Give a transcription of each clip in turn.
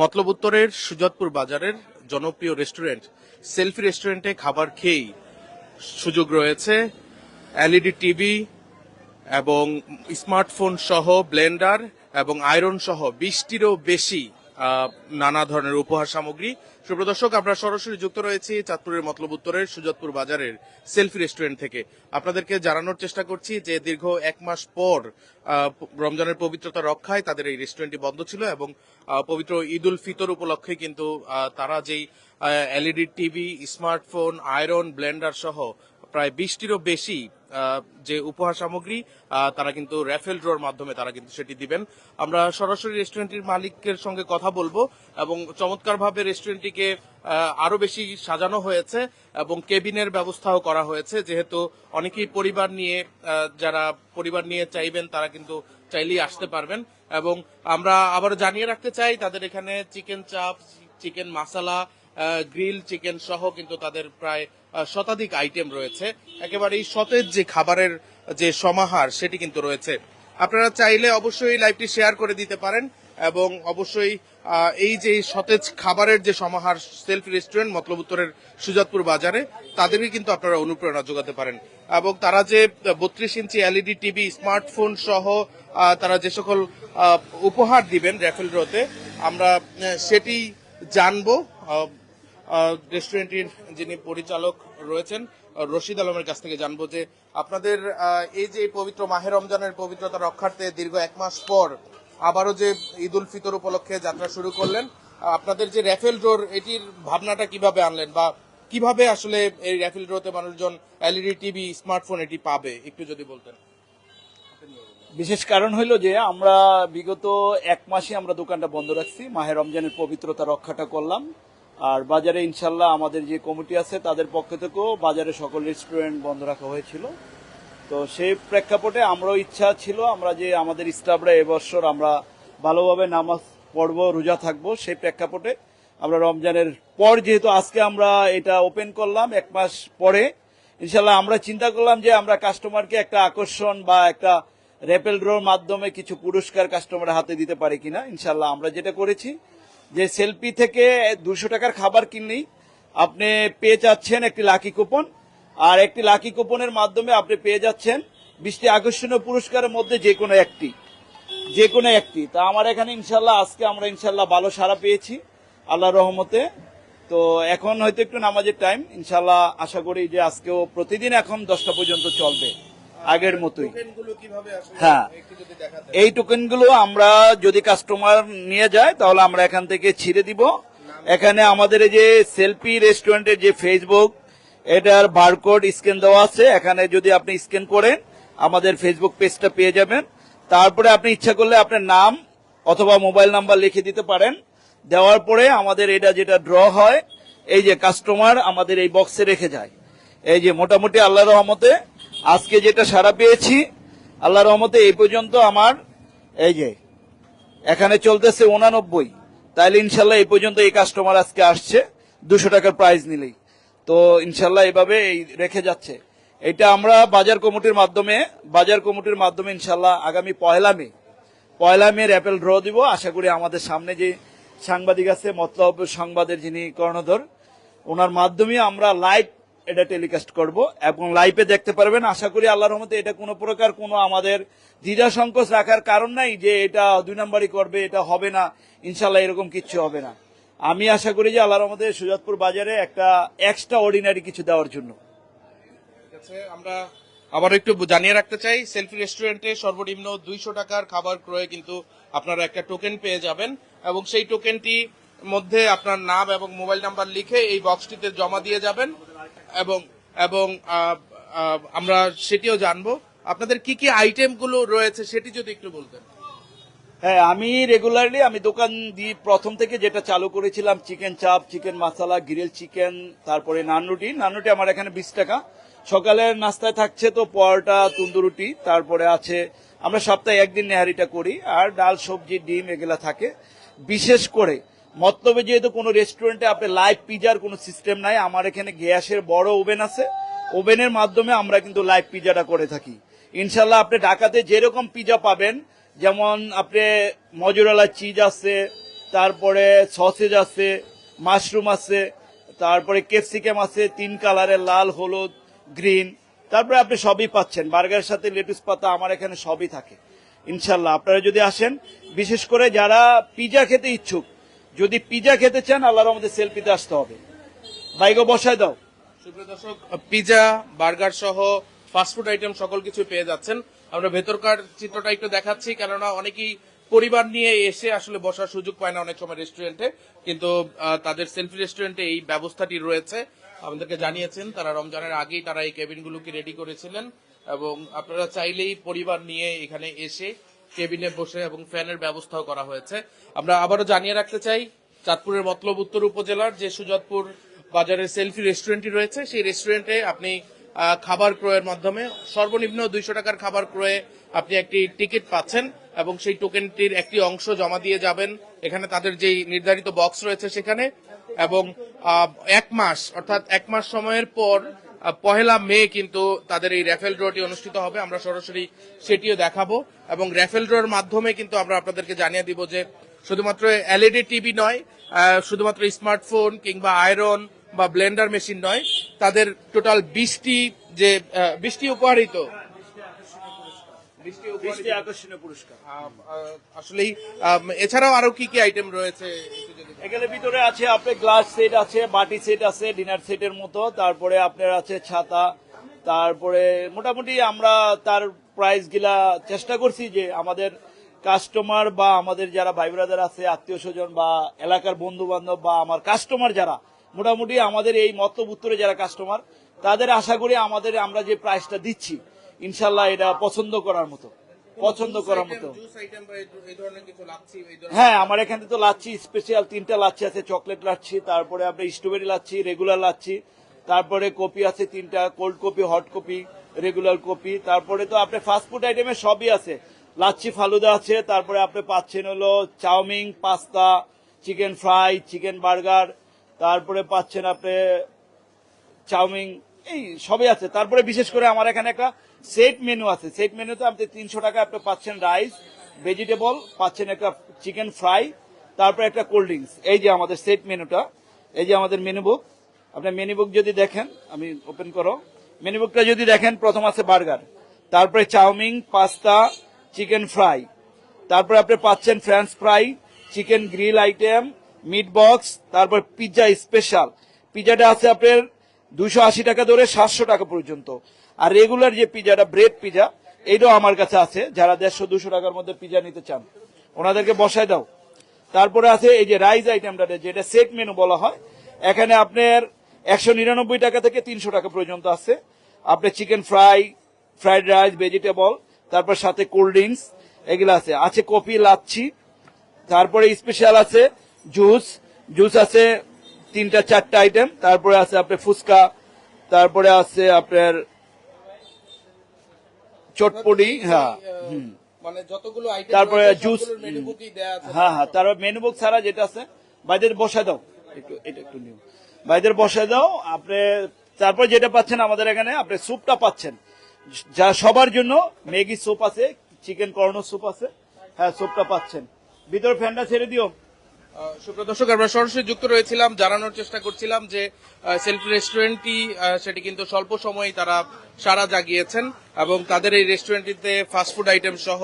মতলব উত্তরের সুজাতপুর বাজারের জনপ্রিয় রেস্টুরেন্ট, সেলফি রেস্টুরেন্টে খাবার খেয়েই সুযোগ রয়েছে। এলইডি টিভি এবং স্মার্টফোন সহ ব্লেন্ডার এবং আয়রন সহ বিশটিরও বেশি নানা ধরনের উপহার সামগ্রী। সুপ্রদর্শক আমরা সরাসরি যুক্ত রয়েছি চাঁদপুরের মতলব উত্তরের সুজাতপুর বাজারের সেলফি রেস্টুরেন্ট থেকে। আপনাদেরকে জানানোর চেষ্টা করছি যে দীর্ঘ এক মাস পর রমজানের পবিত্রতা রক্ষায় তাদের এই রেস্টুরেন্টটি বন্ধ ছিল এবং পবিত্র ঈদ উল ফিতর উপলক্ষে কিন্তু তারা যেই LED TV, smartphone, iron blender সহ প্রায় বিশটিরও বেশি যে উপহার সামগ্রী তারা কিন্তু র্যাফেল ড্রোর মাধ্যমে তারা কিন্তু সেটি দিবেন। আমরা সরাসরি রেস্টুরেন্টের মালিকের সঙ্গে কথা বলব এবং চমৎকারভাবে রেস্টুরেন্টটিকে আরও বেশি সাজানো হয়েছে এবং কেবিনের ব্যবস্থাও করা হয়েছে। যেহেতু অনেকেই পরিবার নিয়ে যারা পরিবার নিয়ে চাইবেন, তারা কিন্তু চাইলেই আসতে পারবেন। এবং আমরা আবার জানিয়ে রাখতে চাই, তাদের এখানে চিকেন চাপ, চিকেন মাসালা গ্রিল, চিকেন সহ কিন্তু তাদের প্রায় শতাধিক আইটেম রয়েছে। একেবারেই সতেজ যে খাবারের যে সমাহার, সেটি কিন্তু রয়েছে। আপনারা চাইলে অবশ্যই লাইভটি শেয়ার করে দিতে পারেন এবং অবশ্যই এই যে সতেজ খাবারের যে সমাহার, সেলফ রেস্টুরেন্ট, মতলব উত্তরের সুজাতপুর বাজারে, তাদেরই কিন্তু আপনারা অনুপ্রেরণা যোগাতে পারেন। এবং তারা যে বত্রিশ ইঞ্চি এলইডি টিভি, স্মার্টফোন সহ তারা যে সকল উপহার দিবেন র্যাফেল রোতে, আমরা সেটি জানব রেস্টুরেন্টের যিনি পরিচালক রয়েছেন রশিদ আলমের কাছ থেকে জানব যে আপনাদের এই যে পবিত্র মাহের রমজানের পবিত্রতা রক্ষার্থে দীর্ঘ এক মাস পর আবারও যে ঈদ উল ফিতর উপলক্ষে যাত্রা শুরু করলেন আপনাদের যে র্যাফেল ড্রোর এটির ভাবনাটা কীভাবে আনলেন বা কীভাবে আসলে এই র্যাফেল ড্রোতে মানুষজন এলইডি, টিভি, স্মার্টফোন এটি পাবে? একটু যদি বলতেন। বিশেষ কারণ হইল যে আমরা বিগত এক মাসে আমরা দোকানটা বন্ধ রাখছি, মাহে রমজানের পবিত্রতা রক্ষাটা করলাম। আর বাজারে ইনশাল্লাহ আমাদের যে কমিটি আছে, তাদের পক্ষ থেকেও বাজারে সকল রেস্টুরেন্ট বন্ধ রাখা হয়েছিল। তো সেই প্রেক্ষাপটে আমরাও ইচ্ছা ছিল, আমরা যে আমাদের স্টাফরা এবছর আমরা ভালোভাবে নামাজ পড়ব, রোজা থাকব, সেই প্রেক্ষাপটে আমরা রমজানের পর যেহেতু আজকে আমরা এটা ওপেন করলাম, এক মাস পরে ইনশাল্লাহ আমরা চিন্তা করলাম যে আমরা কাস্টমারকে একটা আকর্ষণ বা একটা র্যাপেল ড্রোর মাধ্যমে কিছু পুরস্কার কাস্টমারের হাতে দিতে পারি কিনা। ইনশাল্লাহ আমরা যেটা করেছি যে সেলফি থেকে দুশো টাকার খাবার কিনলেই আপনি পেয়ে যাচ্ছেন একটি লাকি কুপন। আর একটি লাকি কুপনের মাধ্যমে আপনি পেয়ে যাচ্ছেন বিশটি আকর্ষণীয় পুরস্কারের মধ্যে যে কোনো একটি। যে কোনো একটি। তা আমার এখানে ইনশাল্লাহ আজকে আমরা ইনশাল্লাহ ভালো সারা পেয়েছি আল্লাহ রহমতে। তো এখন হয়তো একটু নামাজের টাইম ইনশাল্লাহ আশা করি যে আজকেও প্রতিদিন এখন দশটা পর্যন্ত চলবে। আগের মতোই। হ্যাঁ। এই টোকেনগুলো আমরা যদি কাস্টমার নিয়ে যায় তাহলে আমরা এখান থেকে ছিঁড়ে দিব। এখানে আমাদের এই যে সেলফি রেস্টুরেন্টের যে ফেসবুক এটার বারকোড স্ক্যান দেওয়া আছে। এখানে যদি আপনি স্ক্যান করেন আমাদের ফেসবুক পেজটা পেয়ে যাবেন। তারপরে আপনি ইচ্ছা করলে আপনার নাম অথবা মোবাইল নাম্বার লিখে দিতে পারেন। দেওয়ার পরে আমাদের এটা যেটা ড্র হয় এই যে কাস্টমার আমাদের এই বক্সে রেখে যায়। এই যে মোটামুটি আল্লাহ রহমতে আজকে যেটা সারা পেয়েছি, আল্লাহ রহমতে এই পর্যন্ত আমার, এই যে, এখানে চলতেছে উনানব্বই। তাইলে ইনশাল্লাহ এই পর্যন্ত এই কাস্টমার আজকে আসছে, দুশো টাকার প্রাইজ নিলেই। তো ইনশাল্লাহ এইভাবে এই রেখে যাচ্ছে। এটা আমরা বাজার কমিটির মাধ্যমে, বাজার কমিটির মাধ্যমে ইনশাল্লাহ আগামী পয়লা মে পয়লা মে অ্যাপেল ড্র দিব। আশা করি আমাদের সামনে যে সাংবাদিক আছে, মতলব সংবাদের যিনি কর্ণধর, ওনার মাধ্যমে আমরা লাইভ এটা টেলিকাস্ট করব এবং লাইভে দেখতে পারবেন। আশা করি আল্লাহর রহমতে এটা কোনো প্রকার কোনো আমাদের দ্বিধা সংকোচ রাখার কারণ নাই যে এটা দুই নম্বরই করবে, এটা হবে না। ইনশাল্লাহ এরকম কিচ্ছু হবে না। আমি আশা করি যে আল্লাহর রহমতে সুজাতপুর বাজারে একটা এক্সট্রা অর্ডিনারি কিছু দেওয়ার জন্য। আমরা আবার একটু জানিয়ে রাখতে চাই সেলফি রেস্টুরেন্টে সর্বনিম্ন দুইশো টাকার খাবার ক্রয়ে কিন্তু আপনারা একটা টোকেন পেয়ে যাবেন এবং সেই টোকেনটি মধ্যে আপনার নাম এবং মোবাইল নাম্বার লিখে এই বক্সটিতে জমা দিয়ে যাবেন এবং এবং আমরা সেটিও জানব। আপনাদের কি কি আইটেমগুলো রয়েছে সেটি যদি একটু বলতেন। হ্যাঁ আমি রেগুলারলি আমি দোকান দিই প্রথম থেকে যেটা চালু করেছিলাম, চিকেন চাপ, চিকেন মশলা গ্রিল চিকেন, তারপরে নান রুটি নান রুটি আমার এখানে বিশ টাকা। সকালের নাস্তায় থাকছে তো পরোটা, তন্দুরুটি, তারপরে আছে, আমরা সপ্তাহে একদিন নেহারিটা করি। আর ডাল, সবজি, ডিম এগুলা থাকে। বিশেষ করে মতলবে যেহেতু কোনো রেস্টুরেন্টে আপনি লাইভ পিজার কোনো সিস্টেম নাই, আমার এখানে গ্যাসের বড় ওভেন আছে। ওভেনের মাধ্যমে আমরা কিন্তু লাইভ পিজাটা করে থাকি। ইনশাল্লাহ আপনি ঢাকাতে যেরকম পিজা পাবেন, যেমন আপনি মজুরালা চিজ আছে, তারপরে সসেজ আছে মাশরুম আছে, তারপরে ক্যাপসিকাম আছে, তিন কালারের লাল, হলুদ গ্রিন তারপরে আপনি সবই পাচ্ছেন। বার্গারের সাথে লেটুস পাতা আমার এখানে সবই থাকে। ইনশাল্লাহ আপনারা যদি আসেন, বিশেষ করে যারা পিজা খেতে ইচ্ছুক যদি পিজা খেতে চান, আল্লাহর আমাদের সেলফিতে আসতে হবে। বাইকে বসায় দাও। দর্শক, পিজা, বার্গার সহ ফাস্টফুড আইটেম সকল কিছু পেয়ে যাচ্ছেন। আমরা ভেতরকার চিত্রটা একটু দেখাচ্ছি, কেননা অনেকেই পরিবার নিয়ে এসে আসলে বসার সুযোগ পায় না অনেক সময় রেস্টুরেন্টে কিন্তু তাদের সেলফি রেস্টুরেন্টে এই ব্যবস্থাটি রয়েছে। আমাদেরকে জানিয়েছেন, তারা রমজানের আগেই তারা এই কেবিনগুলোকে রেডি করেছিলেন। এবং আপনারা চাইলেই পরিবার নিয়ে এখানে এসে কেবিনে বসে এবং ফ্যানের ব্যবস্থাও করা হয়েছে। আমরা আবারও জানিয়ে রাখতে চাই, চাঁদপুরের মতলব উত্তর উপজেলার যে সুজাতপুর বাজারের সেলফি রেস্টুরেন্টটি রয়েছে, সেই রেস্টুরেন্টে আপনি খাবার ক্রয়ের মাধ্যমে সর্বনিম্ন দুইশো টাকার খাবার ক্রয়ে আপনি একটি টিকিট পাচ্ছেন এবং সেই টোকেনটির একটি অংশ জমা দিয়ে যাবেন। এখানে তাদের যেই নির্ধারিত বক্স রয়েছে সেখানে এবং এক মাস, অর্থাৎ এক মাস সময়ের পর পহেলা মে কিন্তু তাদের এই র্যাফেল ড্রটি অনুষ্ঠিত হবে। আমরা সরাসরি সেটিও দেখাবো এবং র্যাফেল ড্রর মাধ্যমে কিন্তু আমরা আপনাদেরকে জানিয়ে দিব যে শুধুমাত্র এলইডি টিভি নয় শুধুমাত্র স্মার্টফোন কিংবা আয়রন বা ব্লেন্ডার মেশিন নয়, তাদের টোটাল বিশটি যে বিশটি উপহারিত বৃষ্টি আকর্ষণীয় পুরস্কার। আসলেই এছাড়াও আরও কি কি আইটেম রয়েছে এখানে ভিতরে আছে আপনার গ্লাস সেট আছে বাটি সেট আছে ডিনার সেটের মতো। তারপরে আপনার আছে ছাতা। তারপরে মোটামুটি আমরা তার প্রাইস গিলা চেষ্টা করছি যে আমাদের কাস্টমার বা আমাদের যারা ভাই ব্রাদার আছে আত্মীয় স্বজন বা এলাকার বন্ধু বান্ধব বা আমার কাস্টমার যারা মোটামুটি আমাদের এই মতলব উত্তরে যারা কাস্টমার তাদের আশা করি আমাদের আমরা যে প্রাইসটা দিচ্ছি ইনশাল্লাহ এটা পছন্দ করার মতো। পছন্দ করার মতো। আইটেম হ্যাঁ আমার এখানে তো লাচ্ছি স্পেশাল তিনটা লাচ্ছি আছে চকলেট লাচ্ছি তারপরে আপনার স্ট্রবেরি লাচ্ছি রেগুলার লাচ্ছি তারপরে কপি আছে তিনটা cold coffee hot coffee regular coffee তারপরে তো আপনার ফাস্টফুড আইটেমের সবই আছে। লাচ্ছি ফালুদা আছে তারপরে আপনি পাচ্ছেন হলো chow mein pasta chicken fry chicken burger তারপরে পাচ্ছেন আপনি চাউমিন এই সবই আছে। তারপরে বিশেষ করে আমার এখানে একটা সেট মেনু আছে। সেট মেনুতে আপনি তিনশো টাকা আপনি পাচ্ছেন রাইস ভেজিটেবল পাচ্ছেন একটা চিকেন ফ্রাই তারপরে একটা কোল্ড ড্রিঙ্কস এই যে আমাদের সেট মেনুটা এই যে আমাদের মেনু বুক আপনার মেনু বুক যদি দেখেন, আমি ওপেন করো। মেনু বুকটা যদি দেখেন, প্রথম আছে বার্গার তারপরে চাউমিন পাস্তা চিকেন ফ্রাই তারপরে আপনি পাচ্ছেন french fry chicken grill item meat box তারপর পিৎজা স্পেশাল পিৎজাটা আছে আপনার দুইশো আশি টাকা ধরে সাতশো টাকা পর্যন্ত। আর রেগুলার যে পিৎজাটা ব্রেড পিৎজা এইটাও আমার কাছে আছে, যারা দেড়শো দুশো টাকার মধ্যে পিৎজা নিতে চান। ওনাদেরকে বসায় দাও। তারপরে আছে এই যে রাইস আইটেমটা যেটা সেট মেনু বলা হয়, এখানে আপনার একশো নিরানব্বই টাকা থেকে তিনশো টাকা পর্যন্ত আছে। আপনার chicken fry fried rice vegetable তারপর সাথে কোল্ড ড্রিঙ্কস এগুলো আছে। আছে কফি, লাচ্ছি, তারপরে স্পেশাল আছে জুস জুস আছে তিনটা চারটা আইটেম তারপরে আছে আপনার ফুচকা তারপরে আছে আপনার চটপটি হ্যাঁ। মানে তারপরে জুস হ্যাঁ হ্যাঁ তারপর মেনু বুক ছাড়া যেটা আছে বাইদের বসায় দাও। একটু এটা একটু নিও। বাইদের বসায় দাও আপনি তারপর যেটা পাচ্ছেন আমাদের এখানে আপনি স্যুপটা পাচ্ছেন। যা সবার জন্য ম্যাগি স্যুপ আছে চিকেন কর্নো স্যুপ আছে হ্যাঁ স্যুপটা পাচ্ছেন। ভিতর ফ্যানটা ছেড়ে দিও। আহ, সুপ্রিয় দর্শক আমরা সরাসরি যুক্ত রয়েছিলাম জানানোর চেষ্টা করছিলাম যে সেলফি রেস্টুরেন্টটি সেটি কিন্তু স্বল্প সময়ে তারা সারা জাগিয়েছেন এবং তাদের এই রেস্টুরেন্টটিতে ফাস্টফুড আইটেম সহ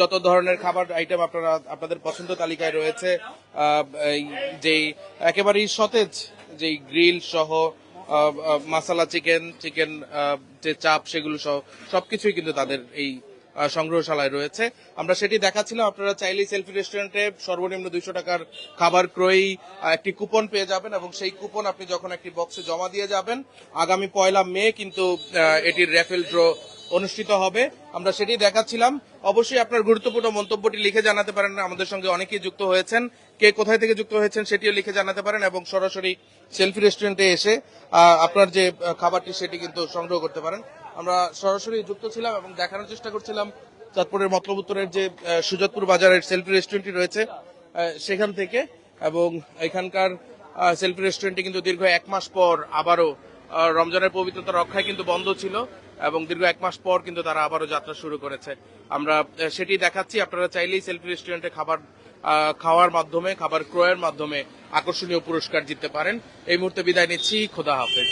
যত ধরনের খাবার আইটেম আপনারা আপনাদের পছন্দ তালিকায় রয়েছে যেই একেবারেই সতেজ যেই গ্রিল সহ মাসালা চিকেন চিকেন যে চাপ সেগুলো সহ সবকিছুই কিন্তু তাদের এই সংগ্রহশালায় রয়েছে। আমরা সেটি দেখাচ্ছিলাম। আপনারা চাইলেই সেলফি রেস্টুরেন্টে সর্বনিম্ন দুইশো টাকার খাবার ক্রয়েই একটি কুপন পেয়ে যাবেন এবং সেই কুপন আপনি যখন একটি বক্সে জমা দিয়ে যাবেন, আগামী পয়লা মে কিন্তু এটির র্যাফেল ড্র অনুষ্ঠিত হবে। আমরা সেটি দেখাচ্ছিলাম। অবশ্যই আপনার গুরুত্বপূর্ণ মন্তব্যটি লিখে জানাতে পারেন আমাদের সঙ্গে অনেকেই যুক্ত হয়েছেন। কে কোথায় থেকে যুক্ত হয়েছেন সেটিও লিখে জানাতে পারেন এবং সরাসরি সেলফি রেস্টুরেন্টে এসে আপনার যে খাবারটি সেটি কিন্তু সংগ্রহ করতে পারেন। আমরা সরাসরি যুক্ত ছিলাম এবং দেখানোর চেষ্টা করছিলাম চাঁদপুরের মতলব উত্তরের যে সুজাতপুর বাজারের সেলফি রেস্টুরেন্টটি রয়েছে সেখান থেকে এবং এখানকার সেলফি রেস্টুরেন্টটি কিন্তু দীর্ঘ এক মাস পর আবারও রমজানের পবিত্রতা রক্ষায় কিন্তু বন্ধ ছিল এবং দীর্ঘ এক মাস পর কিন্তু তারা আবারও যাত্রা শুরু করেছে। আমরা সেটি দেখাচ্ছি। আপনারা চাইলেই সেলফি রেস্টুরেন্টে খাবার খাওয়ার মাধ্যমে, খাবার ক্রয়ের মাধ্যমে আকর্ষণীয় পুরস্কার জিততে পারেন। এই মুহূর্তে বিদায় নিচ্ছি। খোদা হাফেজ।